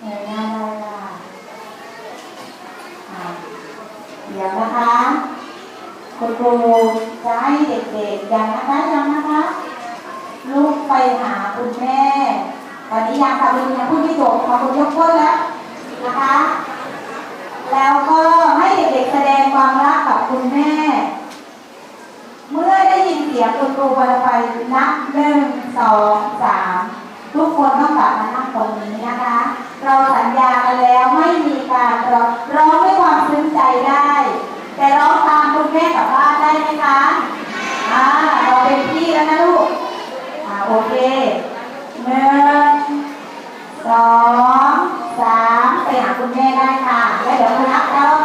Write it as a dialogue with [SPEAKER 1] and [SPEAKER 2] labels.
[SPEAKER 1] เยหาด้าล่างเดี๋ยนะคะคุณครูจะให้เด็กๆยังนะคะยังนะคะลูกไปหาคุณแม่ ตอนนี้ยังค่ะคุณยังพูดไม่จบขอคุณยกก้นแล้วนะคะ แล้วก็ให้เด็กๆแสดงความรักกับคุณแม่ เมื่อได้ยินเสียงคุณครูบอลไปนับหนึ่งสองสาม ควรต้องกลับมานั่งตรงนี้นะคะ เราสัญญากันแล้วไม่มีการร้องร้องด้วยความซึ้งใจได้ แต่ร้องตามคุณแม่กับบ้านได้ไหมคะอ่าเราเป็นพี่แล้วนะลูกอ่าโอเคหนึ่งสองสามไปหาคุณแม่ได้ค่ะ แล้วเดี๋ยวมานักบรอบ